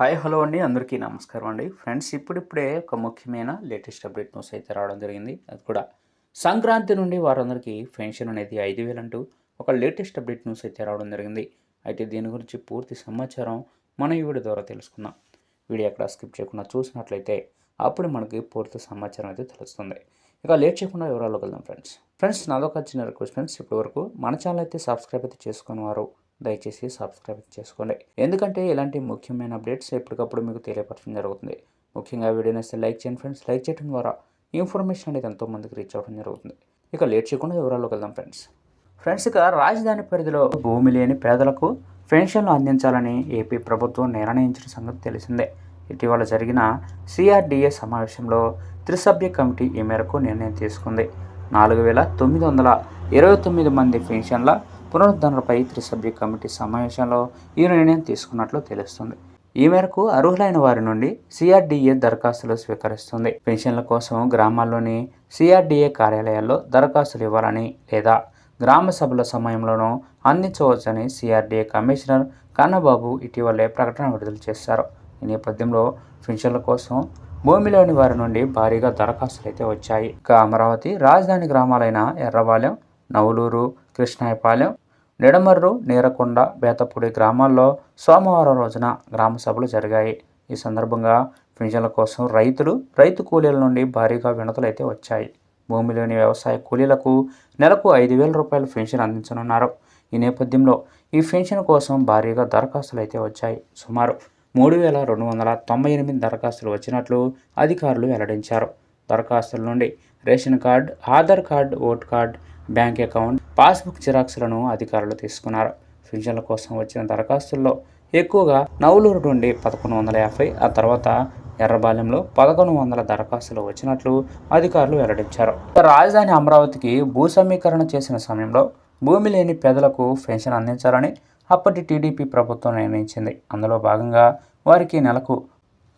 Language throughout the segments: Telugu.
హాయ్ హలో అండి. అందరికీ నమస్కారం అండి. ఫ్రెండ్స్ ఇప్పుడిప్పుడే ఒక ముఖ్యమైన లేటెస్ట్ అప్డేట్ న్యూస్ అయితే రావడం జరిగింది. అది కూడా సంక్రాంతి నుండి వారందరికీ పెన్షన్ అనేది ఐదు వేలు అంటూ ఒక లేటెస్ట్ అప్డేట్ న్యూస్ అయితే రావడం జరిగింది. అయితే దీని గురించి పూర్తి సమాచారం మనం ఈ వీడియో ద్వారా తెలుసుకుందాం. వీడియో ఎక్కడ స్కిప్ చేయకుండా చూసినట్లయితే అప్పుడు మనకి పూర్తి సమాచారం అయితే తెలుస్తుంది. ఇక లేట్ చేయకుండా వివరాల్లోకి వెళ్దాం ఫ్రెండ్స్. ఫ్రెండ్స్ నాదొక చిన్న రిక్వెస్ట్ ఫ్రెండ్స్. ఇప్పటి వరకు మన ఛానల్ అయితే సబ్స్క్రైబ్ అయితే చేసుకుని వారు దయచేసి సబ్స్క్రైబ్ చేసుకోండి. ఎందుకంటే ఇలాంటి ముఖ్యమైన అప్డేట్స్ ఎప్పటికప్పుడు మీకు తెలియపరచడం జరుగుతుంది. ముఖ్యంగా వీడియో నచ్చితే లైక్ చేయండి ఫ్రెండ్స్. లైక్ చేయడం ద్వారా ఇన్ఫర్మేషన్ అనేది ఎంతోమందికి రీచ్ అవ్వడం జరుగుతుంది. ఇక లేట్ చేయకుండా వివరాల్లోకి వెళ్దాం ఫ్రెండ్స్. ఫ్రెండ్స్ ఇక రాజధాని పరిధిలో భూమి లేని పేదలకు పెన్షన్లు అందించాలని ఏపీ ప్రభుత్వం నిర్ణయించిన సంగతి తెలిసిందే. ఇటీవల జరిగిన సిఆర్డీఏ సమావేశంలో త్రిసభ్య కమిటీ ఈ మేరకు నిర్ణయం తీసుకుంది. నాలుగు వేల తొమ్మిది వందల ఇరవై తొమ్మిది మంది పెన్షన్ల పునరుద్ధరణపై త్రిసభ్య కమిటీ సమావేశంలో ఈ నిర్ణయం తీసుకున్నట్లు తెలుస్తుంది. ఈ మేరకు అర్హులైన వారి నుండి సిఆర్డీఏ దరఖాస్తులు స్వీకరిస్తుంది. పెన్షన్ల కోసం గ్రామాల్లోని సిఆర్డీఏ కార్యాలయాల్లో దరఖాస్తులు ఇవ్వాలని లేదా గ్రామ సభల సమయంలోనూ అందించవచ్చని సిఆర్డీఏ కమిషనర్ కన్నబాబు ఇటీవలే ప్రకటన విడుదల చేశారు. ఈ నేపథ్యంలో పెన్షన్ల కోసం భూమిలోని వారి నుండి భారీగా దరఖాస్తులు అయితే వచ్చాయి. ఇక అమరావతి రాజధాని గ్రామాలైన ఎర్రబాలెం నవలూరు కృష్ణాయపాలెం నిడమర్రు నీరకొండ బేతపూడి గ్రామాల్లో సోమవారం రోజున గ్రామ సభలు జరిగాయి. ఈ సందర్భంగా పింఛన్ల కోసం రైతులు రైతు కూలీల నుండి భారీగా వినతులైతే వచ్చాయి. భూమిలోని వ్యవసాయ కూలీలకు నెలకు ఐదు వేల రూపాయల పెన్షన్ అందించనున్నారు. ఈ నేపథ్యంలో ఈ పెన్షన్ కోసం భారీగా దరఖాస్తులు అయితే వచ్చాయి. సుమారు మూడు వేల రెండు వందల తొంభై ఎనిమిది దరఖాస్తులు వచ్చినట్లు అధికారులు వెల్లడించారు. దరఖాస్తుల నుండి ration card Aadhaar card vote card bank account passbook జిరాక్స్లను అధికారులు తీసుకున్నారు. పెన్షన్ల కోసం వచ్చిన దరఖాస్తుల్లో ఎక్కువగా నవలూరు నుండి పదకొండు వందల యాభై ఆ తర్వాత ఎర్రబాలెంలో పదకొండు వందల దరఖాస్తులు వచ్చినట్లు అధికారులు వెల్లడించారు. రాజధాని అమరావతికి భూ సమీకరణ చేసిన సమయంలో భూమి లేని పేదలకు పెన్షన్ అందించాలని అప్పటి టీడీపీ ప్రభుత్వం నిర్ణయించింది. అందులో భాగంగా వారికి నెలకు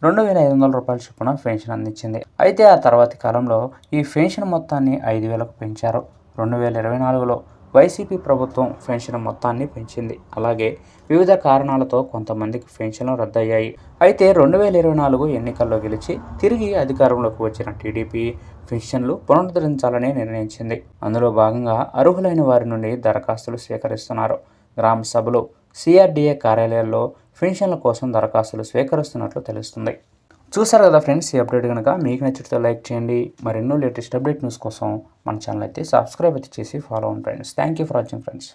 రెండు వేల ఐదు వందల రూపాయల చొప్పున పెన్షన్ అందించింది. అయితే ఆ తర్వాతి కాలంలో ఈ పెన్షన్ మొత్తాన్ని ఐదు వేలకు పెంచారు. రెండు వేల ఇరవై నాలుగులో వైసీపీ ప్రభుత్వం పెన్షన్ మొత్తాన్ని పెంచింది. అలాగే వివిధ కారణాలతో కొంతమందికి పెన్షన్లు రద్దయ్యాయి. అయితే రెండు వేల ఇరవై నాలుగు ఎన్నికల్లో గెలిచి తిరిగి అధికారంలోకి వచ్చిన టీడీపీ పెన్షన్లు పునరుద్ధరించాలని నిర్ణయించింది. అందులో భాగంగా అర్హులైన వారి నుండి దరఖాస్తులు స్వీకరిస్తున్నారు. గ్రామ సభలు సిఆర్డీఏ కార్యాలయాల్లో పెన్షన్ల కోసం దరఖాస్తులు స్వీకరిస్తున్నట్లు తెలుస్తుంది. చూసారు కదా ఫ్రెండ్స్ ఈ అప్డేట్ కనుక మీకు నచ్చితే లైక్ చేయండి. మరెన్నో లేటెస్ట్ అప్డేట్ న్యూస్ కోసం మన ఛానల్ అయితే సబ్స్క్రైబ్ అయితే చేసి ఫాలో అవ్వండి friends. Thank you for watching friends